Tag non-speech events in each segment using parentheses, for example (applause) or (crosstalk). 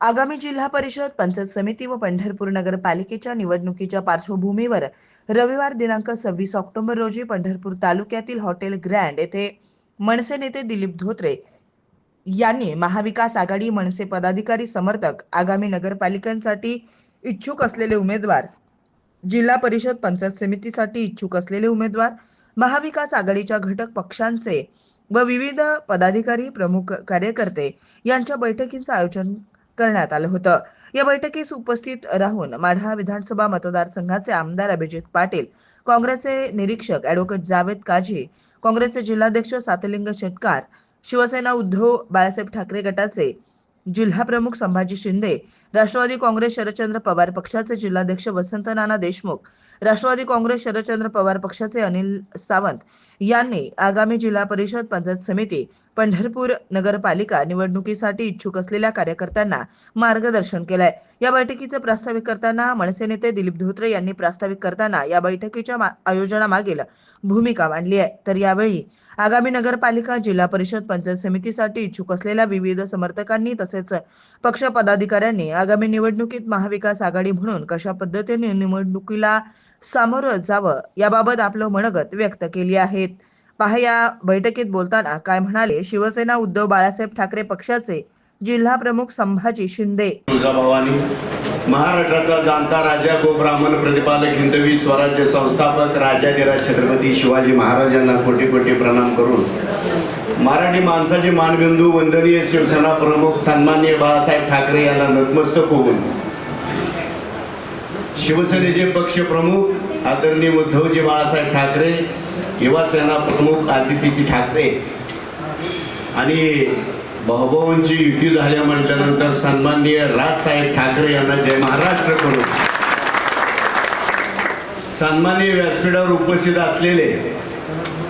आगामी जिल्हा परिषद पंचायत समिती व पंढरपूर नगरपालिकेच्या निवडणुकीच्या पार्श्वभूमीवर रविवार दिनांक सव्वीस ऑक्टोबर रोजी पंढरपूर तालुक्यातील हॉटेल ग्रँड येथे मनसे नेते दिलीप धोत्रे यांनी महाविकास आघाडी मनसे पदाधिकारी समर्थक आगामी नगरपालिकांसाठी इच्छुक असलेले उमेदवार जिल्हा परिषद पंचायत समितीसाठी इच्छुक असलेले उमेदवार महाविकास आघाडीच्या घटक पक्षांचे व विविध पदाधिकारी प्रमुख कार्यकर्ते यांच्या बैठकींचं आयोजन करण्यात आलं होतं. या बैठकीस उपस्थित राहून माढा विधानसभा मतदारसंघाचे आमदार अभिजित पाटील काँग्रेसचे निरीक्षक ॲडव्होकेट जावेद काझी काँग्रेसचे जिल्हाध्यक्ष सातलिंग शेटकार शिवसेना उद्धव बाळासाहेब ठाकरे गटाचे जिल्हा प्रमुख संभाजी शिंदे राष्ट्रवादी काँग्रेस शरदचंद्र पवार पक्षाचे जिल्हाध्यक्ष वसंत नाना देशमुख राष्ट्रवादी काँग्रेस शरदचंद्र पवार पक्षाचे अनिल सावंत यांनी आगामी जिल्हा परिषद पंचायत समिती पंढरपूर नगरपालिका निवडणुकीसाठी इच्छुक असलेल्या कार्यकर्त्यांना मार्गदर्शन केलंय. या बैठकीचं प्रास्ताविक करताना मनसे नेते दिलीप धोत्रे यांनी प्रास्ताविक करताना या बैठकीच्या आयोजनामागील भूमिका मांडली आहे. तर यावेळी आगामी नगरपालिका जिल्हा परिषद पंचायत समितीसाठी इच्छुक असलेल्या विविध समर्थकांनी तसेच पक्ष पदाधिकाऱ्यांनी आगामी निवडणुकीत महाविकास आघाडी म्हणून कशा पद्धतीने निवडणुकीला सामोरं जावं याबाबत आपलं मनगत व्यक्त केली आहेत. पहा या बैठकीत बोलताना काय म्हणाले? शिवसेना उद्धव बाळासाहेब ठाकरे पक्षाचे जिल्हा प्रमुख संभाजी शिंदे. तुळजाभवानी महाराष्ट्राचा जाणता राजा गो ब्राह्मण प्रतिपादक हिंदवी स्वराज्य संस्थापक राजाधिराज छत्रपती शिवाजी महाराजांना कोटी कोटी प्रणाम करून मराठी माणसाचे मानबिंदू वंदनीय शिवसेना प्रमुख सन्माननीय बाळासाहेब ठाकरे यांना नतमस्तक होऊन शिवसेनेचे पक्षप्रमुख आदरणीय उद्धवजी बाळासाहेब ठाकरे युवासेना प्रमुख आदित्य ठाकरे. आणि भाऊभाऊंची युती झाल्या म्हटल्यानंतर सन्माननीय राजसाहेब ठाकरे यांना जय महाराष्ट्र करू. सन्माननीय व्यासपीठावर उपस्थित असलेले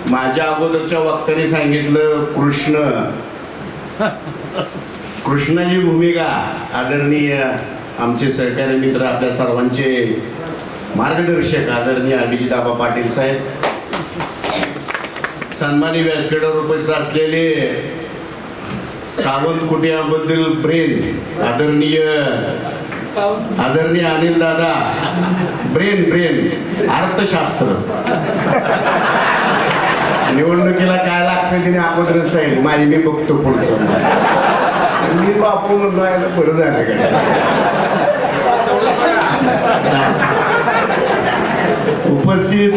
माझ्या अगोदरच्या वक्त्याने सांगितलं कृष्ण. कृष्णाची भूमिका आदरणीय आमचे सहकारी मित्र आपल्या सर्वांचे मार्गदर्शक आदरणीय अभिजिताबा पाटील साहेब. सन्मानी व्यासपीठावर उपस्थित असलेले सावंत कुटियाबद्दल ब्रेन आदरणीय आदरणीय अनिल दादा ब्रेन ब्रेन अर्थशास्त्र. निवडणुकीला काय लागतं तिने अगोदरच राहील माझी मी बघतो पुढचं. मी बापू म्हणून बरं झालं का? (laughs) उपस्थित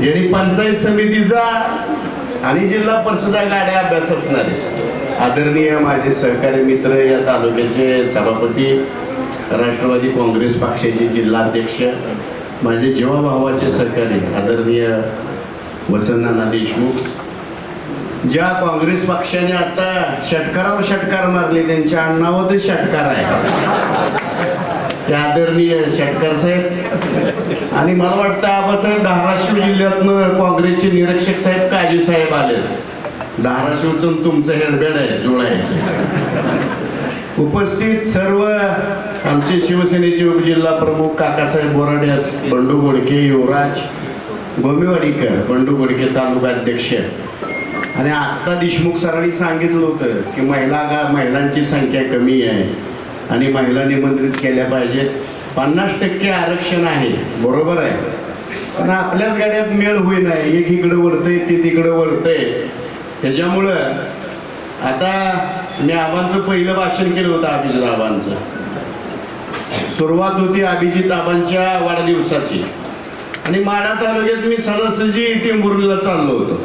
ज्यांनी पंचायत समितीचा आणि जिल्हा परिषदा गाड्या अभ्यास असणार आदरणीय माझे सहकारी मित्र या तालुक्याचे सभापती राष्ट्रवादी काँग्रेस पक्षाचे जिल्हाध्यक्ष माझे जीवाभावाचे सहकारी आदरणीय वसंतनाना देशमुख ज्या काँग्रेस पक्षाने आता षटकारावर षटकार मारले त्यांच्या अण्णावरच षटकार आहे. ते आदरणीय शेटकर साहेब. आणि मला वाटतं आबासाहेब धाराशिव जिल्ह्यातनं काँग्रेसचे निरीक्षक साहेब काजी साहेब आले. धाराशिवचं तुमचं हेडबॅड आहे जोड आहे. उपस्थित सर्व आमचे शिवसेनेचे उपजिल्हा प्रमुख काकासाहेब बोराडे बंडू गोडके युवराज गोमेवाडीकर बंडू गोडके तालुका अध्यक्ष. आणि आत्ता देशमुख सरांनी सांगितलं होतं की महिला महिलांची संख्या कमी आहे. आणि महिला निमंत्रित केल्या पाहिजेत पन्नास टक्के आरक्षण आहे बरोबर आहे. पण आपल्याच गाड्यात मेळ होईना एक इकडं वळतंय ते तिकडं वळतंय. त्याच्यामुळं आता मी आबांचं पहिलं भाषण केलं होतं अभिजित आबांचं. सुरुवात होती अभिजित आबांच्या वाढदिवसाची. आणि माढा तालुक्यात मी सदस्यजी टेंभुर्णीला चाललो होतो.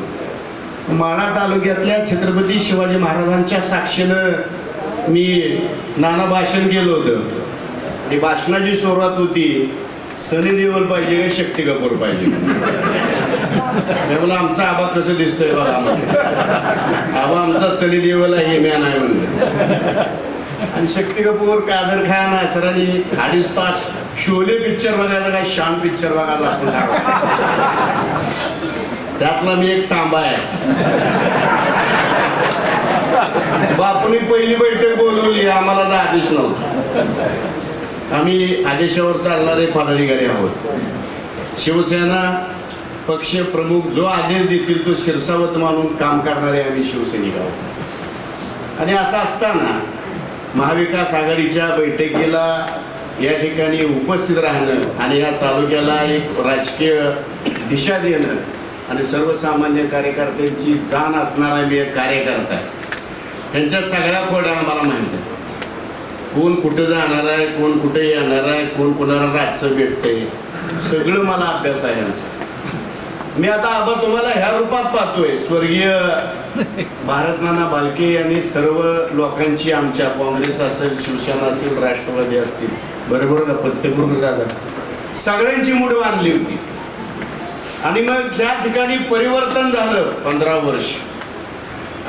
माढा तालुक्यातल्या छत्रपती शिवाजी महाराजांच्या साक्षीनं मी नाना भाषण केलं होतं. आणि भाषणाची सुरुवात होती सनी देवल पाहिजे शक्ती कपूर पाहिजे. त्यामुळे आमचा आबा कसं दिसतोय बघा आम्हाला. आबा आमचा सनी देवल आहे मॅन नाही म्हणलं. आणि शक्ती कपूर कादर खान सरांनी अडीच तास शोले पिक्चर बघायला काय शान पिक्चर बघायला आपण. त्यातला मी एक सांबा आहे. बापूने पहिली बैठक बोलवली आम्हाला तर आदेश नव्हता. आम्ही आदेशावर चालणारे पदाधिकारी आहोत. शिवसेना पक्ष प्रमुख जो आदेश देतील तो शिरसावत मानून काम करणारे आम्ही शिवसैनिक आहोत. आणि असं असताना महाविकास आघाडीच्या बैठकीला या ठिकाणी उपस्थित राहणं आणि या तालुक्याला एक राजकीय दिशा देणं आणि सर्वसामान्य कार्यकर्त्यांची जाण असणारा मी एक कार्यकर्ता आहे. त्यांच्या सगळ्या खोड्या आम्हाला माहिती आहे कोण कुठं जाणार आहे कोण कुठे येणार आहे कोण कोणाला रातचं भेटतंय सगळं मला अभ्यास आहे यांचा मी आता आबा तुम्हाला ह्या रूपात पाहतोय स्वर्गीय भारत नाना भालके यांनी सर्व लोकांची आमच्या काँग्रेस असेल शिवसेना असेल राष्ट्रवादी असतील बरोबर ना पत्यपूर्ण दादा? सगळ्यांची मूड बांधली होती. आणि मग ह्या ठिकाणी परिवर्तन झालं पंधरा वर्ष.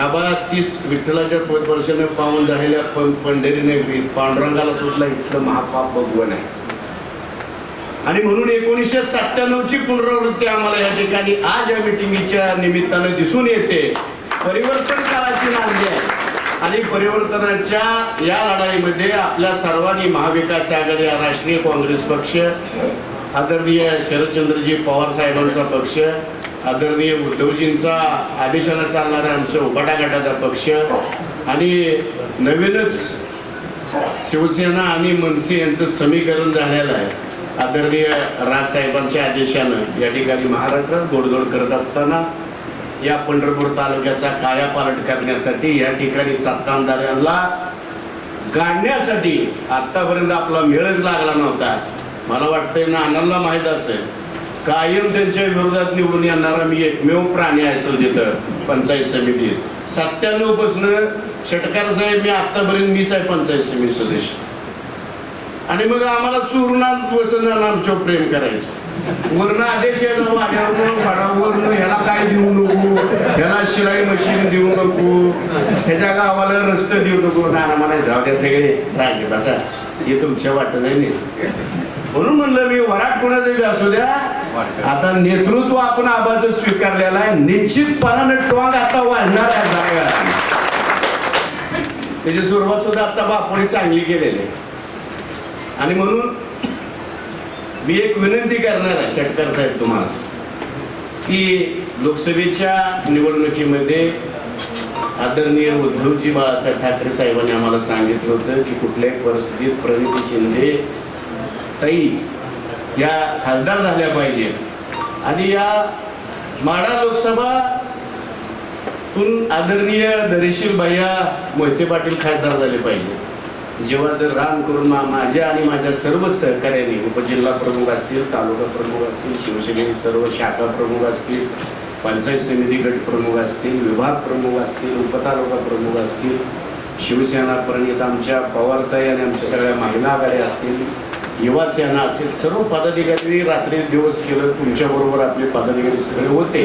आबा तीच विठ्ठलाच्या वर्षाने पाहून झालेल्या पंढरीने पांडुरंगाला सुद्धा इथलं महापाप भगवन आहे. आणि म्हणून एकोणीसशे सत्त्याण्णवची पुनरावृत्ती आम्हाला या ठिकाणी आज या मिटिंगीच्या निमित्तानं दिसून येते. परिवर्तन काळाची नांदी आहे. आणि परिवर्तनाच्या या लढाईमध्ये आपल्या सर्वांनी महाविकास आघाडी हा राष्ट्रीय काँग्रेस पक्ष आदरणीय शरदचंद्रजी पवार साहेबांचा पक्ष आदरणीय उद्धवजींचा आदेशाला चालणारा आमच्या उपाटा गटाचा पक्ष आणि नवीनच शिवसेना आणि मनसे यांचं समीकरण झालेलं आहे. आदरणीय राजसाहेबांच्या आदेशानं या ठिकाणी महाराष्ट्रात गोडधोड करत असताना या पंढरपूर तालुक्याचा कायापालट करण्यासाठी या ठिकाणी सत्ताधाऱ्यांना गाडण्यासाठी आतापर्यंत आपला मेळच लागला नव्हता. मला वाटतंय ना आनंदला माहीत असेल. कायम त्यांच्या विरोधात निवडून येणारा मी एकमेव प्राणी असेल तिथं पंचायत समितीत सत्त्याण्णवपासून षटकार साहेब मी आतापर्यंत मीच आहे पंचायत समिती सदस्य. आणि मग आम्हाला चुरणात वसनानं आमच्यावर प्रेम करायचं. वर्ण आदेश यायला ह्याला काय देऊ नको? ह्याला शिलाई मशीन देऊ नको? ह्याच्या गावाला रस्ते देऊ नको? ना मला जाऊ द्या सगळे. राजे बसा. हे तुमच्या वाटत नाही म्हणून म्हणलं मी वराट कोणाचं बी असू द्या आता नेतृत्व आपण आबाज स्वीकारलेलं आहे. निश्चितपणानं टोंग आता वाढणार आहे जागा त्याची सुरुवात सुद्धा आता बापाने चांगली केलेली आहे. आणि म्हणून मी एक विनंती करणार आहे शेटकर साहेब तुम्हाला की लोकसभेच्या निवडणुकीमध्ये आदरणीय उद्धवजी बाळासाहेब ठाकरे साहेबांनी आम्हाला सांगितलं होतं की कुठल्याही परिस्थितीत प्रणिती शिंदे ताई या खासदार झाल्या पाहिजे. आणि या माडा लोकसभा तून आदरणीय दरेशील भैया मोहिते पाटील खासदार झाले पाहिजे. जेव्हा जर राम करून माझ्या आणि माझ्या सर्व सहकार्यांनी उपजिल्हा प्रमुख असतील तालुका प्रमुख असतील शिवसेनेचे सर्व शाखा प्रमुख असतील पंचायत समिती गट प्रमुख असतील विभाग प्रमुख असतील उपतालुका प्रमुख असतील शिवसेना प्रणित आमच्या पवारताई आणि आमच्या सगळ्या महिला आघाड्या असतील युवा सेना असेल सर्व पदाधिकारी रात्री दिवस केलं तुमच्याबरोबर आपले पदाधिकारी सगळे होते.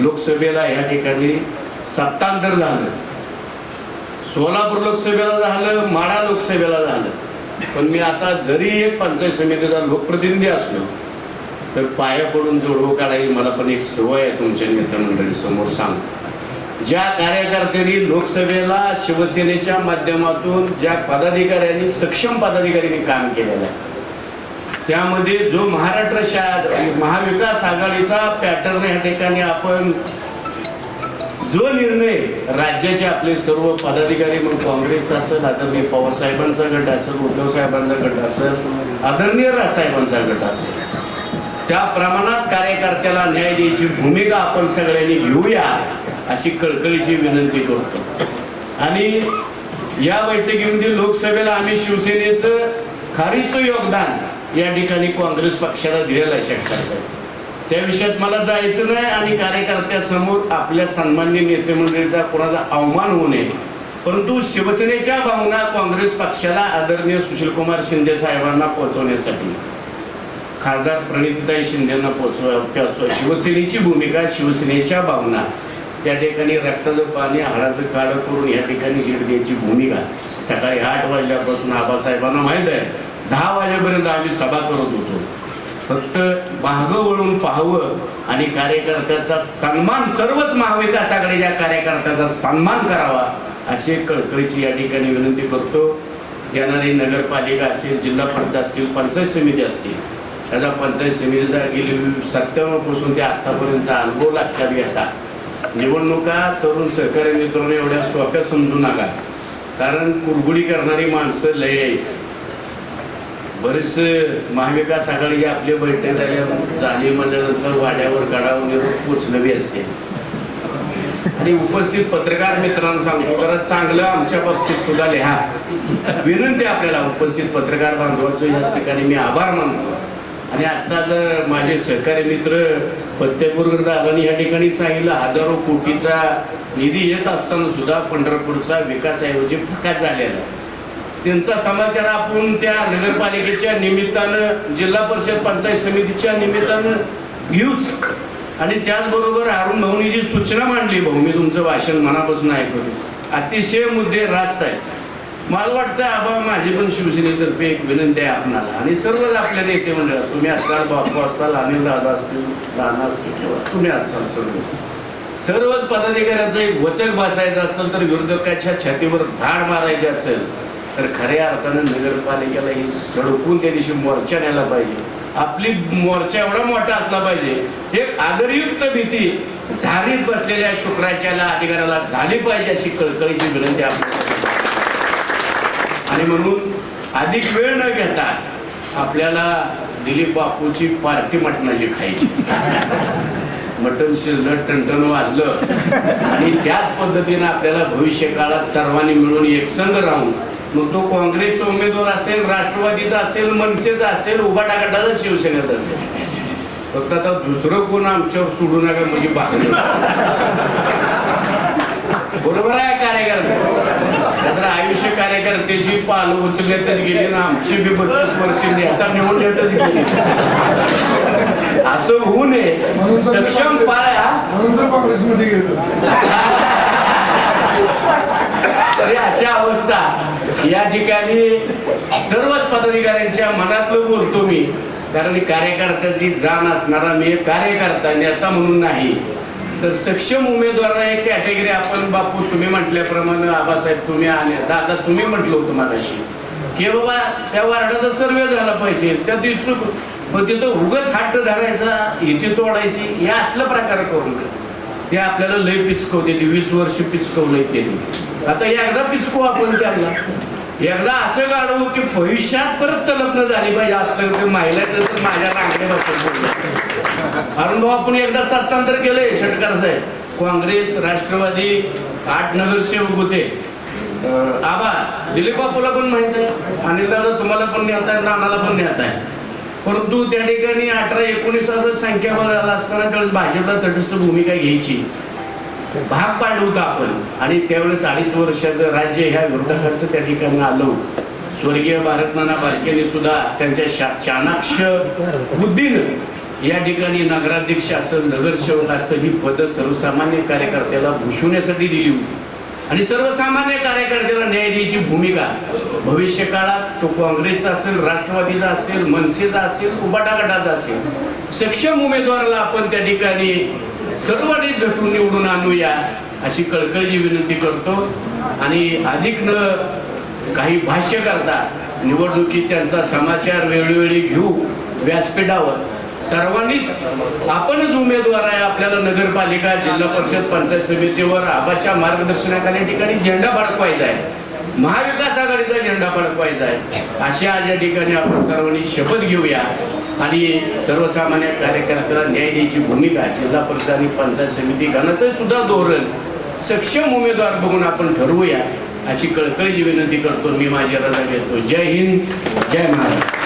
लोकसभेला या ठिकाणी सत्तांतर झालं. सोलापूर लोकसभेला झालं माडा लोकसभेला झालं. पण मी आता जरी एक पंचायत समितीचा लोकप्रतिनिधी असलो तर पाया पडून जोडवं काढायची मला पण एक सवय आहे तुमच्या मित्रमंडळी समोर सांग ज्या कार्यकर्त्यांनी लोकसभेला शिवसेनेच्या माध्यमातून ज्या पदाधिकाऱ्यांनी सक्षम पदाधिकाऱ्यांनी काम केलेलं आहे त्यामध्ये जो महाराष्ट्र शा महाविकास आघाडीचा पॅटर्न या ठिकाणी आपण जो निर्णय राज्याचे आपले सर्व पदाधिकारी मग काँग्रेस असेल आदरणीय पवार साहेबांचा गट असेल उद्धव साहेबांचा गट असेल आदरणीय राजसाहेबांचा गट असेल त्या प्रमाणात कार्यकर्त्याला न्याय द्यायची भूमिका आपण सगळ्यांनी घेऊया. अशी कळकळीची विनंती करतो. आणि या बैठकीमध्ये लोकसभेला आम्ही शिवसेनेचं खारीचं योगदान या ठिकाणी काँग्रेस पक्षाला दिलेलं आहे शेटकर साहेब. त्या विषयात मला जायचं नाही आणि कार्यकर्त्यासमोर आपल्या सन्मान्य नेते मंडळीचा कोणाचा अवमान होऊ नये. परंतु शिवसेनेच्या भावना काँग्रेस पक्षाला आदरणीय सुशीलकुमार शिंदे साहेबांना पोहोचवण्यासाठी. खासदार प्रणितीताई शिंदेना पोहोचवा. शिवसेनेची भूमिका शिवसेनेच्या भावना. या ठिकाणी रक्ताचं पाणी हाडाचं काढं करून या ठिकाणी लीड द्यायची भूमिका. सकाळी आठ वाजल्यापासून आबासाहेबांना माहीत आहे. दहा वाजेपर्यंत आम्ही सभा करत होतो. फक्त मागं वळून पाहावं आणि कार्यकर्त्याचा सन्मान सर्वच महाविकास आघाडीच्या कार्यकर्त्याचा सन्मान करावा अशी कळकळीची या ठिकाणी विनंती करतो. येणारी नगरपालिका असेल जिल्हा परिषद असतील पंचायत समिती असतील त्याचा पंचायत समितीचा गेली सत्त्याण्णवपासून ते आत्तापर्यंतचा अनुभव लक्षात घेता. निवडणुका तरुण सहकारी मित्रांनो एवढ्या सोप्या समजू नका. कारण कुरगुडी करणारी माणसं लय आहेत. बरेच महाविकास आघाडी आपले बैठक झाल्या झाली म्हणल्यानंतर वाड्यावर गडावर निरोप पोचलं बी असते. आणि उपस्थित पत्रकार मित्रांना सांगतो जरा चांगलं आमच्या बाबतीत सुद्धा लिहा. विनंती आपल्याला उपस्थित पत्रकार बांधवाचं या ठिकाणी मी आभार मानतो. आणि आता जर माझे सहकारी मित्र फत्तेपूर दादानी या ठिकाणी सांगितलं हजारो कोटीचा निधी येत असताना सुद्धा पंढरपूरचा विकासाऐवजी फका झालेला. त्यांचा समाचार आपण त्या नगरपालिकेच्या निमित्तानं जिल्हा परिषद पंचायत समितीच्या निमित्तानं घेऊच. आणि त्याचबरोबर अरुण भाऊनी जी सूचना मांडली भाऊ मी तुमचं भाषण मनापासून ऐकतो. अतिशय मुद्दे रास्त आहेत. मला वाटतं आबा माझी पण शिवसेनेतर्फे एक विनंती आहे आपणाला. आणि सर्वच आपल्या नेते मंडळ तुम्ही असाल बापू असताल अनिल दादा असतील राणा असतील किंवा तुम्ही असाल सर्व. सर्वच पदाधिकाऱ्यांचं एक वचक बसायचं असेल तर विरोधकाच्या छातीवर धाड मारायची असेल तर खऱ्या अर्थानं नगरपालिकेला ही सडकून त्या दिवशी मोर्चा न्यायला पाहिजे. आपली मोर्चा एवढा मोठा असला पाहिजे. एक आदरयुक्त भीती झालीत बसलेल्या शुक्राच्याला अधिकाऱ्याला झाली पाहिजे अशी कळकळीची विनंती आपल्याला. आणि म्हणून अधिक वेळ न घेता आपल्याला दिलीप बापूची पार्टी मटणाची खायची. मटण शिजलं टणटण वाजलं आणि त्याच पद्धतीने आपल्याला भविष्य काळात सर्वांनी मिळून एकसंग राहून मग तो काँग्रेसचा उमेदवार असेल राष्ट्रवादीचा असेल मनसेचा असेल उभा टाकाटाचा शिवसेनेचा असेल. फक्त आता दुसरं कोण आमच्यावर सोडू नका म्हणजे बाहेर. बरोबर आहे कार्यकर्ते? कार्यकर्त्याची पाल उचलत गेली ना आमची बी बत्तीस वर्ष नेता निवडण्यातच गेली. असं होऊ नये. सक्षम पाळ्या म्हणून तर काँग्रेसमध्ये गेलो तरी अशा अवस्था. या ठिकाणी सर्वच पदाधिकाऱ्यांच्या मनातलं बोलतो मी. कारण कार्यकर्त्याची जाण असणारा मी कार्यकर्ता नेता म्हणून नाही. तर सक्षम उमेदवार एक कॅटेगरी आपण बापू तुम्ही म्हटल्याप्रमाणे आबासाहेब तुम्ही आणि दादा तुम्ही म्हटलं होतं माझ्याशी की बाबा त्या वार्डाचा सर्वे झाला पाहिजे. त्यात इच्छुक मग तिथं उगच हट्ट धरायचा इथे तोडायची हे असलं प्रकार करून ते आपल्याला लय पिचकवते वीस वर्ष पिचकवलंय त्यांनी. आता एकदा पिचकू आपण त्यांना. एकदा असं काढू की भविष्यात परत तलप झाली पाहिजे. असं ते महिला तर माझ्या रांगडे बसत अरुण भाऊ आपण एकदा सत्तांतर केलंय षटकार साहेब. काँग्रेस राष्ट्रवादी आठ नगरसेवक होते. आबा दिलीप बापूला पण माहीत आहे. अनिल दादा तुम्हाला पण नेहत आहे नानाला पण नेहत आहे. परंतु त्या ठिकाणी अठरा एकोणीस असं संख्याबळ झाला असताना त्यावेळेस भाजपला तटस्थ भूमिका घ्यायची. भाग पाडू होतं आपण. आणि त्यावेळेस अडीच वर्षाचं राज्य ह्या विरोधकांचं त्या ठिकाणी आलो स्वर्गीय भारतनाना बालकेने सुद्धा त्यांच्या शा- चाणाक्ष बुद्धीनं या ठिकाणी नगराध्यक्ष असं नगरसेवक असं ही पदं सर्वसामान्य कार्यकर्त्याला भूषवण्यासाठी दिली होती. आणि सर्वसामान्य कार्यकर्त्याला न्याय द्यायची भूमिका भविष्य काळात तो काँग्रेसचा असेल राष्ट्रवादीचा असेल मनसेचा असेल उबाटा गटाचा असेल सक्षम उमेदवाराला आपण त्या ठिकाणी सर्वांनी झटून निवडून आणूया अशी कळकळजी विनंती करतो. आणि अधिक न काही भाष्य करता निवडणुकीत त्यांचा समाचार वेळोवेळी घेऊ व्यासपीठावर. सर्वांनीच आपणच उमेदवार आहे आपल्याला नगरपालिका जिल्हा परिषद पंचायत समितीवर आबाच्या मार्गदर्शनाखाली ठिकाणी झेंडा फडकवायचा आहे. महाविकास आघाडीचा झेंडा फडकवायचा आहे. अशा आज या ठिकाणी आपण सर्वांनी शपथ घेऊया. आणि सर्वसामान्य कार्यकर्त्याला न्याय द्यायची भूमिका जिल्हा परिषद आणि पंचायत समिती गणाचं सुद्धा धोरण सक्षम उमेदवार बघून आपण ठरवूया अशी कळकळीची विनंती करतो. मी माझी रजा घेतो. जय हिंद जय महाराष्ट्र.